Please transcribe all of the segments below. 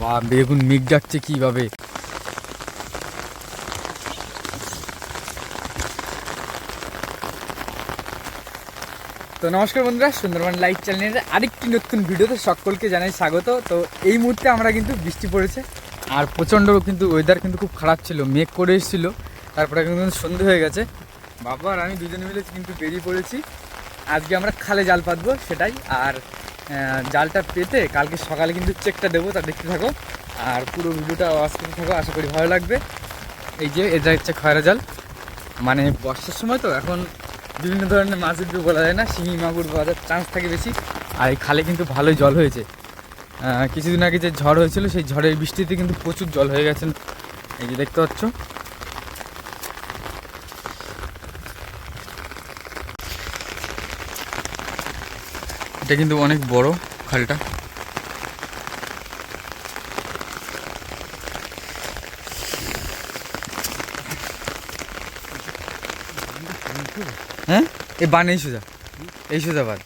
বাবা, বেগুন মিগ ডাকছে কীভাবে? তো নমস্কার বন্ধুরা, সুন্দরবন লাইভ চ্যানেলের আরেকটি নতুন ভিডিওতে সকলকে জানাই স্বাগত। তো এই মুহূর্তে আমরা কিন্তু বৃষ্টি পড়েছে, আর প্রচণ্ড কিন্তু ওয়েদার কিন্তু খুব খারাপ ছিল, মেঘ করে এসেছিল, তারপরে কিন্তু সন্ধে হয়ে গেছে। বাবা আর আমি দুজনে মিলে কিন্তু বেরিয়ে পড়েছি। আজকে আমরা খালে জাল পাতবো, সেটাই। আর জালটা পেতে কালকে সকালে কিন্তু চেকটা দেবো, তা দেখতে থাকো। আর পুরো ভিডিওটা ওয়াশ করতে থাকো, আশা করি ভালো লাগবে। এই যে এটা হচ্ছে খয়রা জাল। মানে বর্ষার সময় তো এখন বিভিন্ন ধরনের মাছ উঠবে বলা যায় না, শিঙি, মাগুর বাজার চান্স থাকে বেশি। আর এই খালে কিন্তু ভালোই জল হয়েছে। কিছুদিন আগে যে ঝড় হয়েছিল, সেই ঝড়ের বৃষ্টিতে কিন্তু প্রচুর জল হয়ে গেছে। এই যে দেখতে পাচ্ছ। এটা কিন্তু অনেক বড় খালটা। হ্যাঁ? এ বান, এই সোজা। এই সোজা বাদ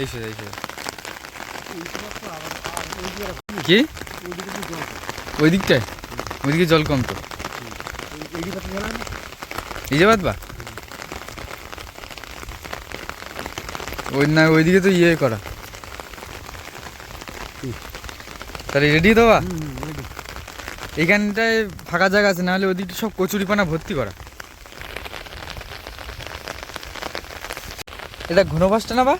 এই সোজা এই সোজা। কি? ওই দিকটায় ওইদিকে জল কম তো। এই যে বাদ বা ওই না ওইদিকে তো ইয়ে করা। তাহলে রেডি তো বা? এইখানটায় ফাঁকা জায়গা আছে নাহলে ওদিকটা সব কচুরিপানা ভর্তি করা। এটা ঘনবাসটা না বা?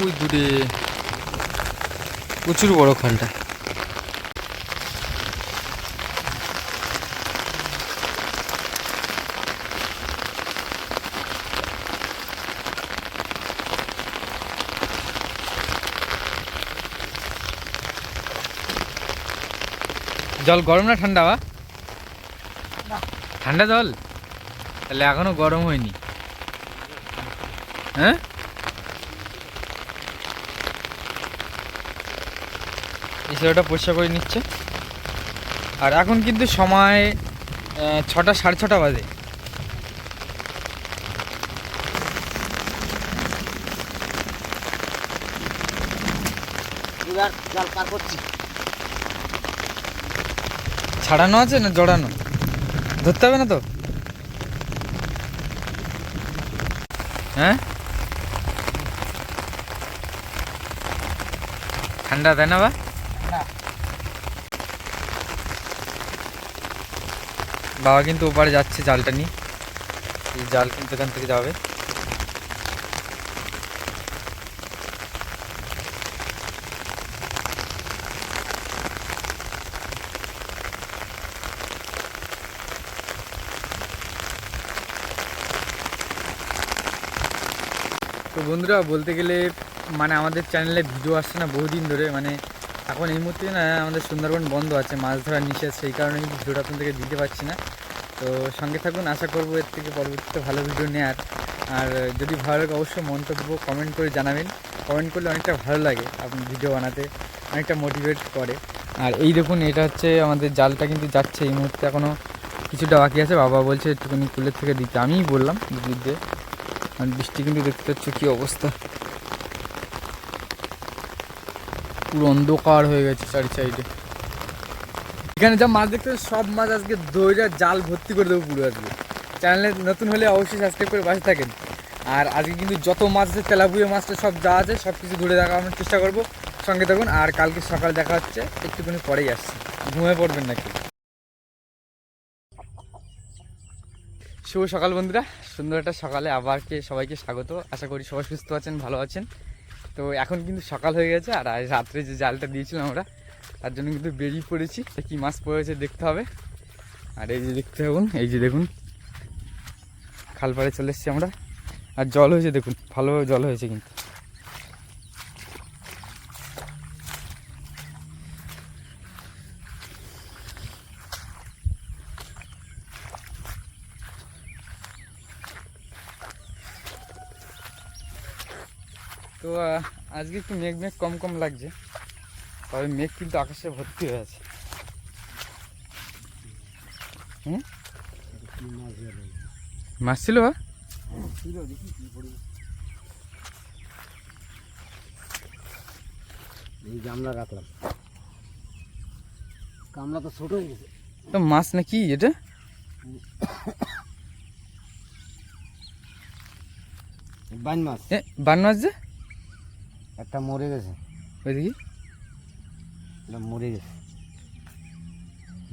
ওই দূরে প্রচুর বড় খালটা জল গরম না ঠান্ডা বা? ঠান্ডা জল? তাহলে এখনও গরম হয়নি। হ্যাঁ? ছেলেটা পরিষ্কার করে নিচ্ছে। আর এখন কিন্তু সময় ছটা সাড়ে ছটা বাজে। ছাড়ানো আছে না জড়ানো? ধরতে হবে না তো? হ্যাঁ? ঠান্ডা তাই না বা। বাবা কিন্তু ওপারে যাচ্ছে জালটা নিয়ে। এই জাল কিন্তু এখান থেকে যাবে। তো বন্ধুরা, বলতে গেলে মানে আমাদের চ্যানেলে ভিডিও আসছে না বহুদিন ধরে মানে এখন এই মুহূর্তে না আমাদের সুন্দরবন বন্ধ আছে, মাছ ধরার নিষেধ, সেই কারণে কিন্তু ভিডিওটা আপনাদেরকে দিতে পারছি না। তো সঙ্গে থাকুন, আশা করব এর থেকে পরবর্তীতে ভালো ভিডিও নেওয়ার আর যদি ভালো লাগে অবশ্যই মন্তব্য কমেন্ট করে জানাবেন। কমেন্ট করলে অনেকটা ভালো লাগে আপনি ভিডিও বানাতে, অনেকটা মোটিভেট করে। আর এই দেখুন, এটা হচ্ছে আমাদের জালটা কিন্তু যাচ্ছে এই মুহূর্তে এখনও কিছুটা বাকি আছে। বাবা বলছে একটুখানি কুলের থেকে দিতে, আমিই বললাম দিতে আর বৃষ্টি কিন্তু দেখতে পাচ্ছ কী অবস্থা। পুরো অন্ধকার হয়ে গেছে চারি সাইডে এখানে যা মাছ দেখতে সব মাছ আজকে দইরা জাল ভর্তি করে দেবো পুরো আজকে। চ্যানেলে নতুন হলে অবশ্যই সাবস্ক্রাইব করে পাশে থাকেন। আর আজকে কিন্তু যত মাছ আছে, তেলাপুয়া মাছটা সব যা আছে, সব কিছু ধরে দেখানোর চেষ্টা করব। সঙ্গে থাকুন, আর কালকে সকাল দেখা হচ্ছে, একটুখানি পরেই আসছে। ঘুমিয়ে পড়বেন নাকি? শুভ সকাল বন্ধুরা। সুন্দর একটা সকালে আবারকে সবাইকে স্বাগত। আশা করি সবাই সুস্থ আছেন, ভালো আছেন। তো এখন কিন্তু সকাল হয়ে গেছে আর রাত্রে যে জালটা দিয়েছিলাম আমরা, তার জন্য কিন্তু বেরিয়ে পড়েছি। কী মাছ পড়েছে দেখতে হবে। আর এই যে দেখতে থাকুন, এই যে দেখুন, খালপাড়ে চলে এসেছি আমরা। আর জল হয়েছে, দেখুন, ভালোভাবে জল হয়েছে কিন্তু। তো আজকে একটু মেঘ মেঘ কম কম লাগছে তবে মেঘ কিন্তু আকাশে ভর্তি হয়ে আছে মাছ ছিল এই গামলা রাখলাম। গামলা তো ছোট হয়ে গেছে। তো মাছ না কি এটা? বাইন মাছ। বান মাছ যে? একটা মরে গেছে। ওই দেখি। এটা মরে গেছে।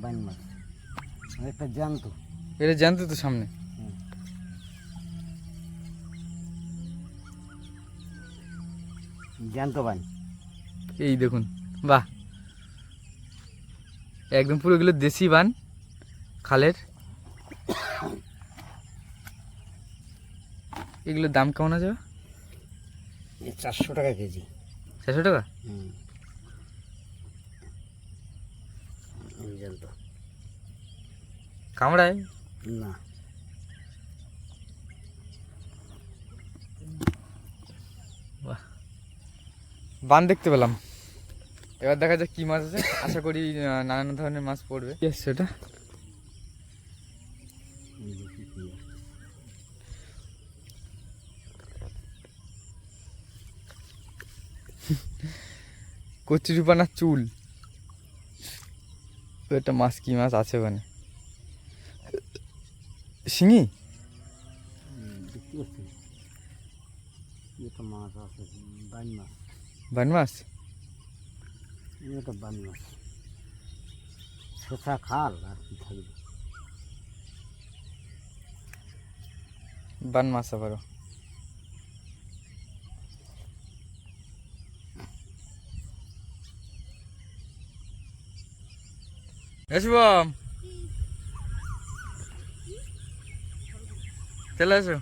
বাইন মাছ একটা জ্যান্ত। এটা জ্যান্ত তো সামনে। জ্যান্ত বাইন। এই দেখুন বাহ। একদম পুরো এগুলো দেশি বান খালের। এগুলোর দাম কেমন আছে? চারশো টাকা কেজি। চারশো টাকা? হুম। কামড়ায়? না। বান দেখতে পেলাম। এবার দেখা যাক কি মাছ আছে। আশা করি নানান ধরনের মাছ পড়বে। কি কচুরিপানার চুল। তো একটা মাছ কি মাছ আছে ওখানে? শিঙি? বান মাছ। বান মাছ? শোষা খাল আর কি থাকবে। বান মাছ আবারও। শুভম চলে আসো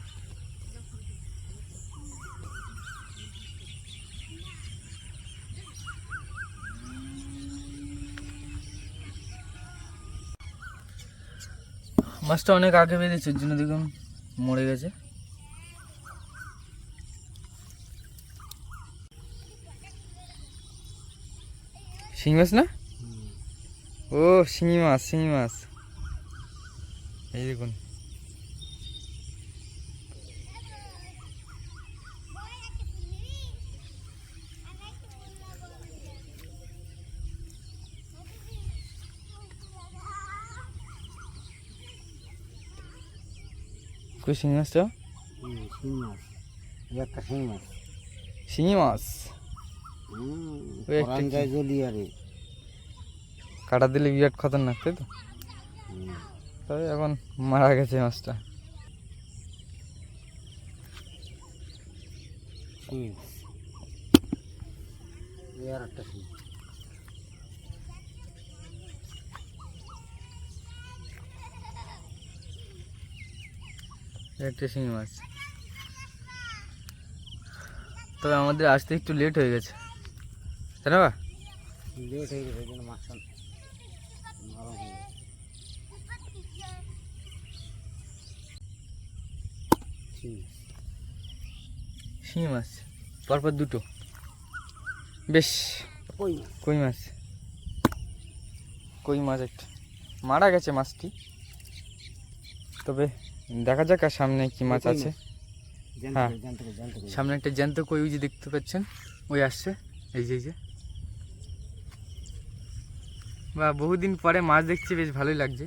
মাছটা অনেক আগে বেরিয়েছে জন্য দেখুন মরে গেছে। শিঙি মাছ না? ও শিঙি মাছ শিঙি মাছ এই দেখুন কই শিঙি মাছটা হুম, শিং মাছ এই একটা শিং মাছ শিঙি মাছ হুম, ওই একটা পরান কি? কাটা দিলে বিরাট খতরনাক, তাই তো? তবে এখন মারা গেছে মাছটা। একটা শিঙি মাছ। তবে আমাদের আসতে একটু লেট হয়ে গেছে। তাই না বা? লেট হয়ে গেছে নরম হয়ে গেছে শিং মাছ। শিঙি মাছ। পরপর দুটো। বেশ। কই মাছ? কই মাছ? একটা। মারা গেছে মাছটি। তবে দেখা যাক আর সামনে কি মাছ আছে। হ্যাঁ। সামনে একটা জ্যান্ত কই ওই যে দেখতে পাচ্ছেন? ওই আসছে। এই যে এই যে। বা বহুদিন পরে মাছ দেখছি বেশ ভালোই লাগছে।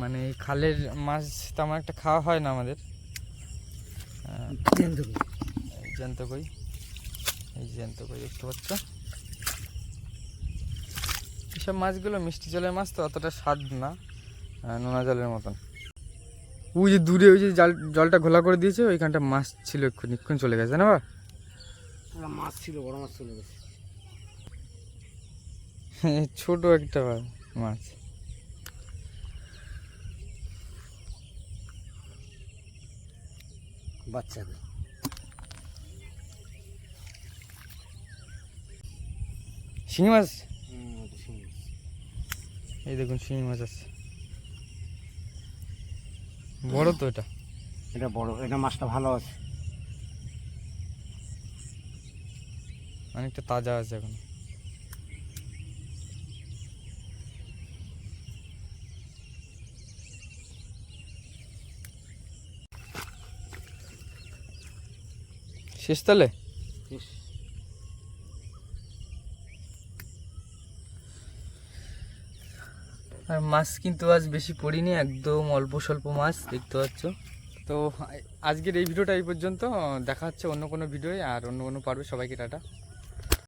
মানে খালের মাছ তেমন একটা খাওয়া হয় না আমাদের। জ্যান্ত কই এই জ্যান্ত কই দেখতে পাচ্ছ। এসব মাছগুলো মিষ্টি জলের মাছ তো অতটা স্বাদ না নোনা জলের মতন। ওই যে দূরে ওই যে জাল জলটা ঘোলা করে দিয়েছে ওইখানটা মাছ ছিল এক্ষুনি এক্ষুনি চলে গেছে না বা মাছ ছিল বড় মাছ চলে গেছে। ছোট একটা মাছ। বাচ্চাদের। শিঙি মাছ। এই দেখুন শিঙি মাছ আছে। বড় তো এটা। এটা বড় এটা মাছটা ভালো আছে। অনেকটা তাজা আছে এখন। শেষ তাহলে? আর মাছ কিন্তু আজ বেশি পড়িনি একদম অল্প স্বল্প মাছ দেখতে পাচ্ছ। তো আজকের এই ভিডিওটা এই পর্যন্ত দেখা হচ্ছে অন্য কোনো ভিডিওয় আর অন্য কোনো পারবে সবাইকে টাটা।